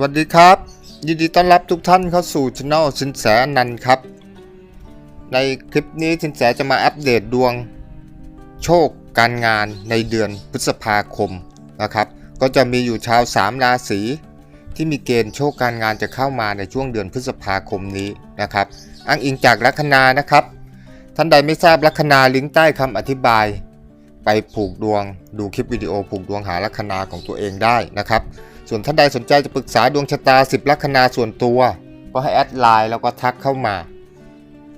สวัสดีครับ ยินดีต้อนรับทุกท่านเข้าสู่ช anel สินแสอนันต์ครับ ในคลิปนี้สินแสจะมาอัปเดตดวง โชคการงานในเดือนพฤษภาคมนะครับ ก็จะมีอยู่ชาวสามราศีที่มีเกณฑ์โชคการงานจะเข้ามาในช่วงเดือนพฤษภาคมนี้นะครับ อ้างอิงจากลัคนานะครับ ท่านใดไม่ทราบลัคนาลิงก์ใต้คำอธิบาย ไปผูกดวง ดูคลิปวิดีโอผูกดวงหาลัคนาของตัวเองได้นะครับ ส่วนท่านใดสนใจจะปรึกษาดวงชะตา 10 ลัคนาส่วนตัว ก็ให้แอดไลน์แล้วก็ทักเข้ามา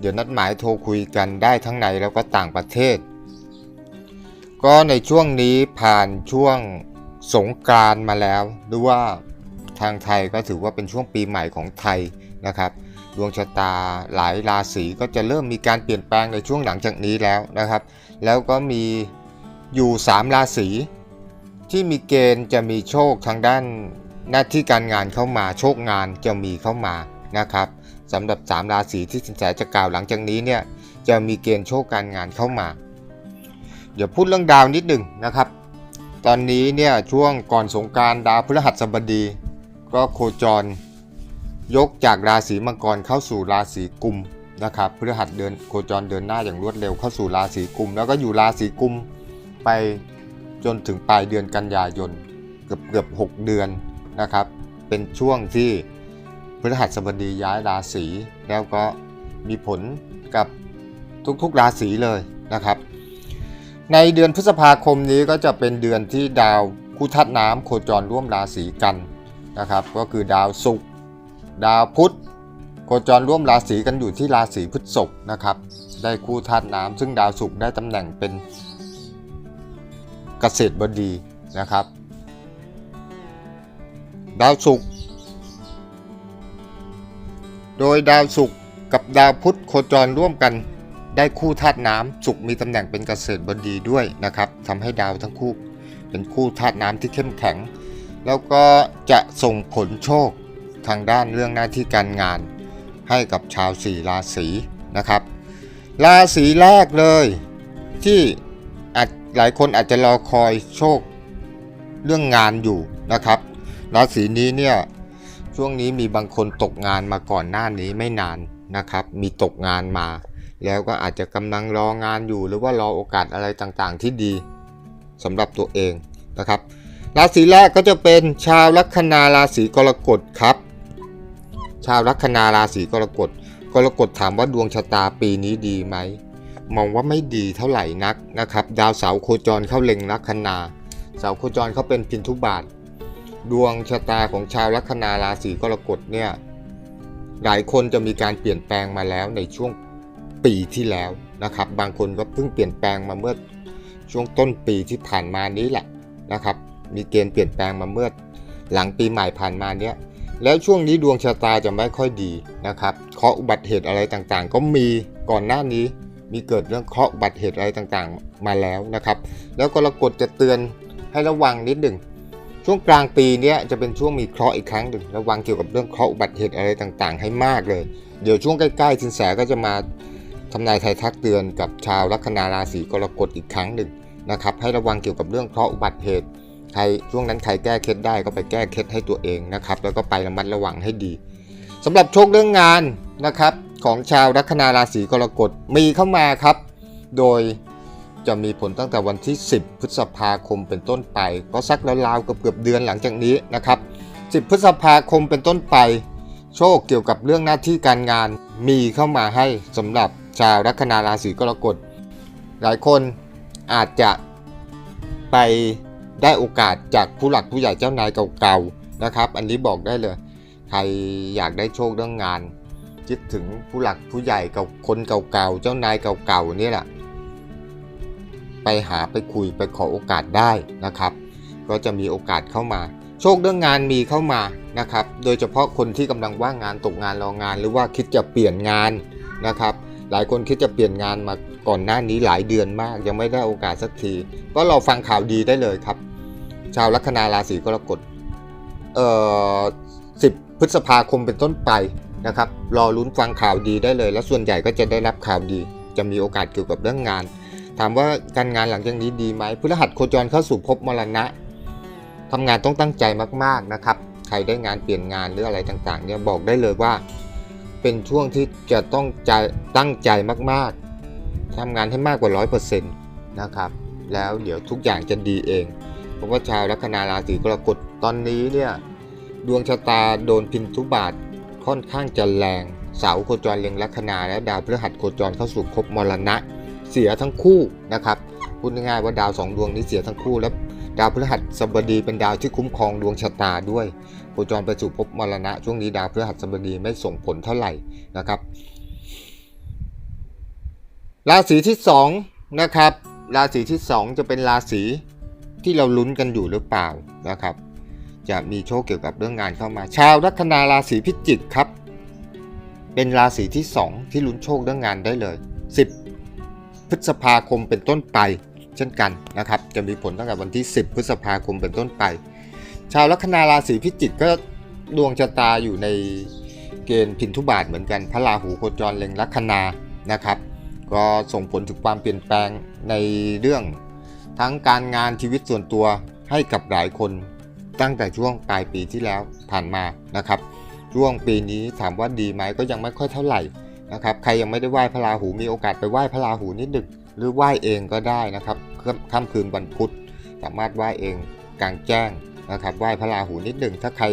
เดี๋ยวนัดหมายโทรคุยกันได้ทั้งในแล้วก็ต่างประเทศ ก็ในช่วงนี้ผ่านช่วงสงกรานต์มาแล้วหรือว่าทางไทยก็ถือว่าเป็นช่วงปีใหม่ของไทยนะครับดวงชะตาหลายราศีก็จะเริ่มมีการเปลี่ยนแปลงในช่วงหลังจากนี้แล้วนะครับ แล้วก็มีอยู่ 3 ราศี ที่มีเกณฑ์จะมีโชคทางด้าน หน้าที่การงานเข้ามาโชคงานจะมีเข้ามานะครับสำหรับ 3 ราศีที่สินแสจะกล่าวหลังจากนี้เนี่ยจะมีเกณฑ์โชคการงานเข้ามา เดี๋ยวพูดเรื่องดาวนิดหนึ่งนะครับ ตอนนี้เนี่ยช่วงก่อนสงการดาวพฤหัสบดี ก็โคจร ยกจากราศีมังกรเข้าสู่ราศีกุมนะครับพฤหัสเดินโคจรเดินหน้าอย่างรวดเร็วเข้าสู่ราศีกุม แล้วก็อยู่ราศีกุมไป จนถึงปลายเดือนกันยายนเกือบเกือบ6เดือนนะครับ เป็นช่วงที่พฤหัสบดีย้ายราศีแล้วก็มีผลกับทุกๆราศีเลยนะครับ ในเดือนพฤษภาคมนี้ก็จะเป็นเดือนที่ดาวคู่ธาตุน้ำโคจรร่วมราศีกันนะครับ ก็คือดาวศุกร์ดาวพุธโคจรร่วมราศีกันอยู่ที่ราศีพฤษภนะครับ ได้คู่ธาตุน้ำซึ่งดาวศุกร์ได้ตำแหน่งเป็น เกษตรบดีนะครับ ดาวศุกร์โดยดาวศุกร์กับดาวพุธโคจรร่วมกันได้คู่ธาตุน้ำศุกร์มีตำแหน่งเป็นเกษตรบดีด้วยนะครับทำให้ดาวทั้งคู่เป็นคู่ธาตุน้ำที่เข้มแข็ง แล้วก็จะส่งผลโชคทางด้านเรื่องหน้าที่การงาน ให้กับชาวสี่ราศีนะครับ ราศีแรกเลยที่ หลายคนอาจจะรอคอยโชคเรื่องงานอยู่นะครับ ราศีนี้เนี่ยช่วงนี้มีบางคนตกงานมาก่อนหน้านี้ไม่นานนะครับ มีตกงานมา แล้วก็อาจจะกำลังรองานอยู่ หรือว่ารอโอกาสอะไรต่างๆ ที่ดีสำหรับตัวเองนะครับ ราศีแรกก็จะเป็นชาวลัคนาราศีกรกฎครับ ชาวลัคนาราศีกรกฎกรกฎถามว่าดวงชะตาปีนี้ดีไหม มองว่าไม่ดีเท่าไหร่นักนะครับ ดาวเสาร์โคจรเข้าเล็งลัคนาเสาร์โคจรเขาเป็นพินทุบาท ดวงชะตาของชาวลัคนาราศีกรกฎเนี่ยหลายคนจะมีการเปลี่ยนแปลงมาแล้วในช่วงปีที่แล้วนะครับ บางคนก็เพิ่งเปลี่ยนแปลงมาเมื่อช่วงต้นปีที่ผ่านมานี้แหละนะครับ มีเกณฑ์เปลี่ยนแปลงมาเมื่อหลังปีใหม่ผ่านมาเนี้ยแล้วช่วงนี้ดวงชะตาจะไม่ค่อยดีนะครับเคาะอุบัติเหตุอะไรต่างๆ ก็มีก่อนหน้านี้ มีเกิดเรื่องเคราะห์บัติเหตุอะไรต่างๆ มาแล้วนะครับ แล้วกรกฎจะเตือนให้ระวังนิดหนึ่งช่วงกลางปีนี้จะเป็นช่วงมีเคราะห์อีกครั้งหนึ่งระวังเกี่ยวกับเรื่องเคราะห์อุบัติเหตุอะไรต่างๆ ให้มากเลย เดี๋ยวช่วงใกล้ๆสินแสก็จะมาทำนายไทยทักเตือนกับชาวลัคนาราศีกรกฎอีกครั้งหนึ่งนะครับให้ระวังเกี่ยวกับเรื่องเคราะห์อุบัติเหตุใครช่วงนั้นใครแก้เคล็ดได้ก็ไปแก้เคล็ดให้ตัวเองนะครับแล้วก็ไประมัดระวังให้ดีสำหรับโชคเรื่องงานนะครับ ของชาวลัคนาราศีกรกฎมีเข้ามาครับ โดยจะมีผลตั้งแต่วันที่ 10 พฤษภาคมเป็นต้นไป ก็สักราวๆเกือบเดือนหลังจากนี้นะครับ 10 พฤษภาคมเป็นต้นไป โชคเกี่ยวกับเรื่องหน้าที่การงานมีเข้ามาให้สำหรับชาวลัคนาราศีกรกฎหลายคนอาจจะไปได้โอกาสจากผู้หลักผู้ใหญ่เจ้านายเก่าๆนะครับ อันนี้บอกได้เลย ใครอยากได้โชคเรื่องงาน คิดถึงผู้หลักผู้ใหญ่เก่าคนเก่าๆ เจ้านายเก่าๆนี่แหละ ไปหาไปคุยไปขอโอกาสได้นะครับ ก็จะมีโอกาสเข้ามา โชคเรื่องงานมีเข้ามานะครับ โดยเฉพาะคนที่กำลังว่างงานตกงานรองาน หรือว่าคิดจะเปลี่ยนงานนะครับ หลายคนคิดจะเปลี่ยนงานมาก่อนหน้านี้หลายเดือนมาก ยังไม่ได้โอกาสสักที ก็รอฟังข่าวดีได้เลยครับ ชาวลัคนาราศีกรกฎเอ่อ10 พฤษภาคมเป็นต้นไป นะครับ รอลุ้นฟังข่าวดีได้เลย และส่วนใหญ่ก็จะได้รับข่าวดี จะมีโอกาสเกี่ยวกับเรื่องงาน ถามว่าการงานหลังจากนี้ดีไหมพฤหัสโคจรเข้าสู่ภพมรณะทำงานต้องตั้งใจมากๆนะครับ ใครได้งานเปลี่ยนงานหรืออะไรต่างๆ เนี่ยบอกได้เลยว่า เป็นช่วงที่จะต้องใจตั้งใจมากๆทำงานให้มากกว่า 100%นะครับ แล้วเดี๋ยวทุกอย่างจะดีเอง เพราะว่าชาวลัคนาราศีกรกฎตอนนี้เนี่ยดวงชะตาโดนพินทุบาท ค่อนข้างจะแรง เสาโคจรเล็งลัคนาและดาวพฤหัสโคจรเข้าสู่ภพมรณะ เสียทั้งคู่นะครับพูดง่ายๆว่าดาวสองดวงนี้เสียทั้งคู่ แล้วดาวพฤหัสบดีเป็นดาวที่คุ้มครองดวงชะตาด้วยโคจรไปสู่ภพมรณะ ช่วงนี้ดาวพฤหัสบดีไม่ส่งผลเท่าไหร่นะครับราศีที่สองนะครับราศีที่สองจะเป็นราศีที่เราลุ้นกันอยู่หรือเปล่านะครับ จะมีโชคเกี่ยวกับเรื่องงานเข้ามา ชาวลัคนาราศีพิจิกครับ เป็นราศีที่สองที่ลุ้นโชคเรื่องงานได้เลย 10 พฤษภาคมเป็นต้นไป เช่นกันนะครับ จะมีผลตั้งแต่วันที่ 10 พฤษภาคมเป็นต้นไป ชาวลัคนาราศีพิจิกก็ดวงชะตาอยู่ในเกณฑ์พินทุบาทเหมือนกัน พระราหูโคจรเล็งลัคนานะครับ ก็ส่งผลถึงความเปลี่ยนแปลงในเรื่องทั้งการงานชีวิตส่วนตัวให้กับหลายคน ตั้งแต่ช่วงปลายปีที่แล้วผ่านมานะครับ ช่วงปีนี้ถามว่าดีไหมก็ยังไม่ค่อยเท่าไหร่นะครับ ใครยังไม่ได้ไหว้พระราหูมีโอกาสไปไหว้พระราหูนิดดึกหรือไหว้เองก็ได้นะครับค่ำค่ำคืนวันพุธสามารถไหว้เองกลางแจ้งนะครับไหว้พระราหูนิดหนึ่งถ้าใคร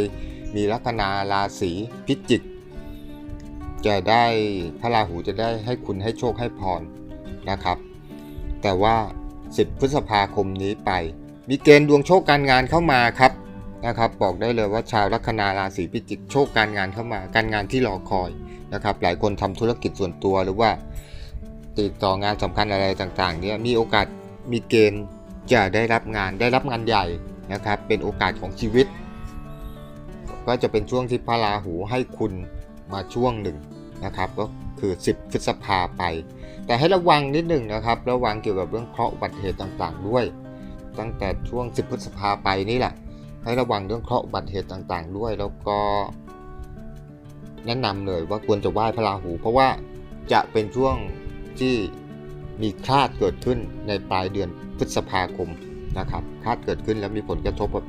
มีลัคนาราศีพิจิก จะได้พระราหูจะได้ให้คุณให้โชคให้พรนะครับ แต่ว่า 10 พฤษภาคมนี้ไป มีเกณฑ์ดวงโชคการงานเข้ามาครับ นะครับบอกได้เลยว่าชาวลัคนาราศีพิจิกโชคการงานเข้ามาการงานที่รอคอยนะครับหลายคนทำธุรกิจส่วนตัวหรือว่าติดต่องานสำคัญอะไรต่างๆเนี่ยมีโอกาสมีเกณฑ์จะได้รับงานได้รับงานใหญ่นะครับเป็นโอกาสของชีวิต ก็จะเป็นช่วงที่พระราหูให้คุณมาช่วงหนึ่งนะครับก็คือ 10 พฤษภาไป แต่ให้ระวังนิดหนึ่งนะครับระวังเกี่ยวกับเรื่องเคราะห์อุบัติเหตุต่างๆด้วย ตั้งแต่ช่วง 10 พฤษภาไปนี่แหละ ให้ระวังเรื่องเคราะห์อุบัติเหตุต่างๆ ด้วย แล้วก็ แนะนำเลยว่าควรจะไหว้พระราหู เพราะว่าจะเป็นช่วงที่มีคลาดเกิดขึ้นในปลายเดือนพฤษภาคมนะครับคลาดเกิดขึ้นแล้วมีผลกระทบกับ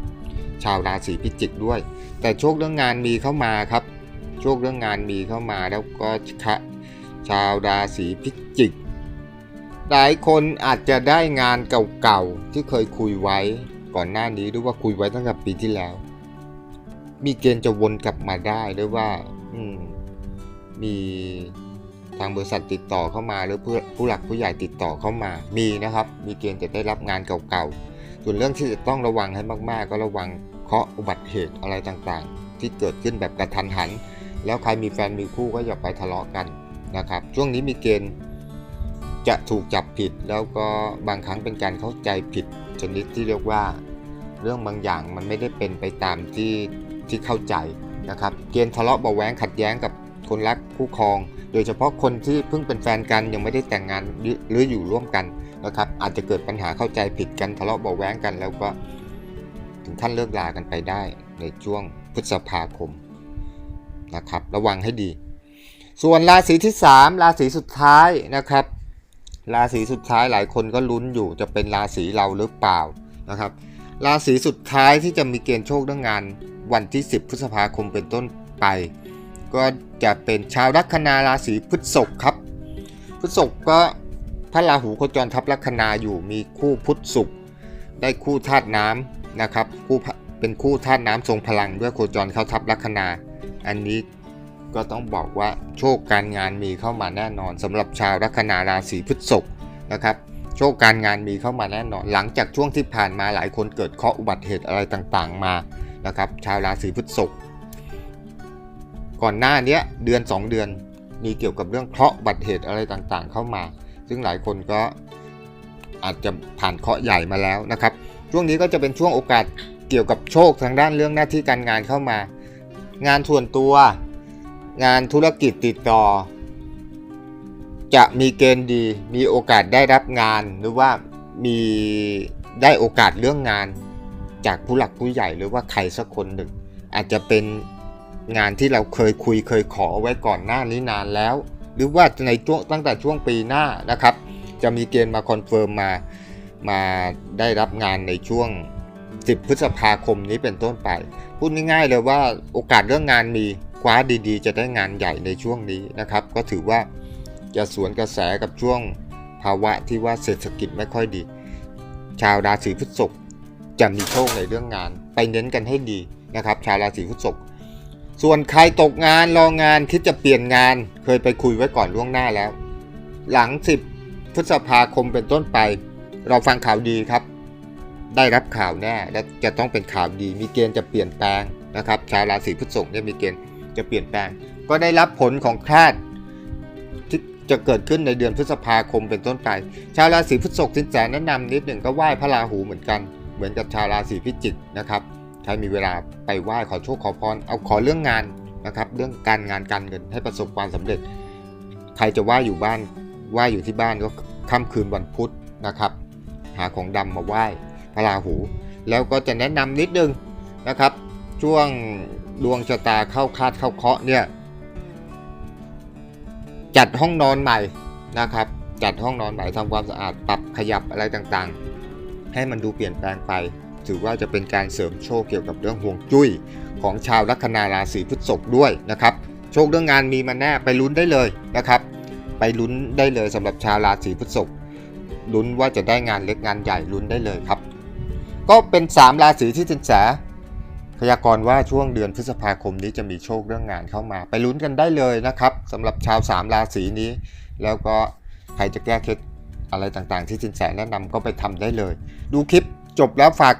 ชาวราศีพิจิกด้วย แต่โชคเรื่องงานมีเข้ามาครับ โชคเรื่องงานมีเข้ามาแล้วก็คะชาวราศีพิจิก หลายคนอาจจะได้งานเก่าๆที่เคยคุยไว้ ก่อนหน้านี้หรือว่าคุยไว้ตั้งแต่ปีที่แล้ว มีเกณฑ์จะวนกลับมาได้หรือว่า อืม มีทางบริษัทติดต่อเข้ามาหรือผู้ผู้หลักผู้ใหญ่ติดต่อเข้ามา มีนะครับ มีเกณฑ์จะได้รับงานเก่าๆ ส่วนเรื่องที่จะต้องระวังให้มากๆ ก็ระวังเคราะอุบัติเหตุอะไรต่างๆ ที่เกิดขึ้นแบบกระทันหัน แล้วใครมีแฟนมีคู่ก็อย่าไปทะเลาะกันนะครับ ช่วงนี้มีเกณฑ์จะถูกจับผิดแล้วก็บางครั้งเป็นการเข้าใจผิด ชนิดที่เรียกว่า เรื่องบางอย่างมันไม่ได้เป็นไปตามที่ที่เข้าใจนะครับ เกณฑ์ทะเลาะเบาะแว้งขัดแย้งกับคนรักคู่ครอง โดยเฉพาะคนที่เพิ่งเป็นแฟนกันยังไม่ได้แต่งงานหรืออยู่ร่วมกันนะครับอาจจะเกิดปัญหาเข้าใจผิดกันทะเลาะเบาะแว้งกัน แล้วก็ถึงขั้นเลิกลากันไปได้ในช่วงพฤษภาคมนะครับ ระวังให้ดี ส่วนราศีที่ 3 ราศีสุดท้ายนะครับ ราศีสุดท้ายหลายคนก็ลุ้นอยู่จะเป็นราศีเราหรือเปล่านะครับ ราศีสุดท้ายที่จะมีเกณฑ์โชคเรื่องงานวันที่ 10 พฤษภาคมเป็นต้นไป ก็จะเป็นชาวลัคนาราศีพฤษภครับ พฤษภก็พระราหูโคจรทับลัคนาอยู่มีคู่พุทธศุกร์ได้คู่ธาตุน้ำนะครับคู่เป็นคู่ธาตุน้ำทรงพลังด้วยโคจรเข้าทับลัคนา อันนี้ ก็ต้องบอกว่าโชคการงานมีเข้ามาแน่นอนสำหรับชาวลัคนาราศีพฤษภนะครับโชคการงานมีเข้ามาแน่นอน หลังจากช่วงที่ผ่านมาหลายคนเกิดเคราะห์อุบัติเหตุอะไรต่างๆมานะครับชาวราศีพฤษภก่อนหน้านี้เดือน 2 เดือนมีเกี่ยวกับเรื่องเคราะห์อุบัติเหตุอะไรต่างๆ เข้ามา ซึ่งหลายคนก็อาจจะผ่านเคราะห์ใหญ่มาแล้วนะครับ ช่วงนี้ก็จะเป็นช่วงโอกาสเกี่ยวกับโชคทางด้านเรื่องหน้าที่การงานเข้ามา งานส่วนตัว งานธุรกิจติดต่อ จะมีเกณฑ์ดี มีโอกาสได้รับงาน หรือว่ามีได้โอกาสเรื่องงาน จากผู้หลักผู้ใหญ่หรือว่าใครสักคนหนึ่ง อาจจะเป็นงานที่เราเคยคุยเคยขอไว้ก่อนหน้านี้นานแล้ว หรือว่าในช่วงตั้งแต่ช่วงปีหน้านะครับ จะมีเกณฑ์มาคอนเฟิร์มมามาได้รับงานในช่วง 10 พฤษภาคมนี้เป็นต้นไป พูดง่ายๆเลยว่าโอกาสเรื่องงานมี คว้าดีๆ จะได้งานใหญ่ในช่วงนี้นะครับ ก็ถือว่าจะสวนกระแสกับช่วงภาวะที่ว่าเศรษฐกิจไม่ค่อยดี ชาวราศีพฤษภจะมีโชคในเรื่องงาน ไปเน้นกันให้ดีนะครับ ชาวราศีพฤษภส่วนใครตกงานรองานคิดจะเปลี่ยนงาน เคยไปคุยไว้ก่อนล่วงหน้าแล้ว หลัง 10 พฤษภาคมเป็นต้นไป เราฟังข่าวดีครับ ได้รับข่าวแน่และจะต้องเป็นข่าวดี มีเกณฑ์จะเปลี่ยนแปลงนะครับ ชาวราศีพฤษภเนี่ยมีเกณฑ์ จะเปลี่ยนแปลง ก็ได้รับผลของคาดที่จะเกิดขึ้นในเดือนพฤษภาคมเป็นต้นไป ชาวราศีพฤษภสินแสแนะนำนิดหนึ่งก็ไหว้พระราหูเหมือนกัน เหมือนกับชาวราศีพิจิกนะครับ ใครมีเวลาไปไหว้ขอโชคขอพร เอาขอเรื่องงานนะครับ เรื่องการงานการเงินให้ประสบความสำเร็จ ใครจะไหว้อยู่บ้านไหว้อยู่ที่บ้านก็ค่ำคืนวันพุธนะครับ หาของดำมาไหว้พระราหู แล้วก็จะแนะนำนิดนึงนะครับ ช่วง ดวงชะตาเข้าคาดเข้าเคาะเนี่ย จัดห้องนอนใหม่นะครับ จัดห้องนอนใหม่ทำความสะอาดปรับขยับอะไรต่างๆ ให้มันดูเปลี่ยนแปลงไป ถือว่าจะเป็นการเสริมโชคเกี่ยวกับเรื่องห่วงจุ้ย ของชาวลัคนาราศีพฤษภด้วยนะครับ โชคเรื่องงานมีมาแน่ไปลุ้นได้เลยนะครับ ไปลุ้นได้เลยสำหรับชาวราศีพฤษภลุ้นว่าจะได้งานเล็กงานใหญ่ลุ้นได้เลยครับ ก็เป็น 3 ราศีที่สินแส พยากรณ์ว่าช่วงเดือนพฤษภาคมนี้จะมีโชคเรื่องงานเข้ามา ไปลุ้นกันได้เลยนะครับสำหรับชาว3ราศีนี้ แล้วก็ใครจะแก้เคล็ดอะไรต่างๆ ที่สินแสแนะนำก็ไปทำได้เลย ดูคลิปจบแล้วฝาก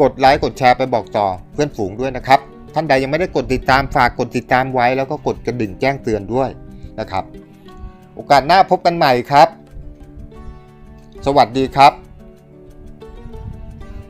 กดไลค์กดแชร์ไปบอกต่อเพื่อนฝูงด้วยนะครับ ท่านใดยังไม่ได้กดติดตามฝากกดติดตามไว้แล้วก็กดกระดิ่งแจ้งเตือนด้วยนะครับ โอกาสหน้าพบกันใหม่ครับ สวัสดีครับ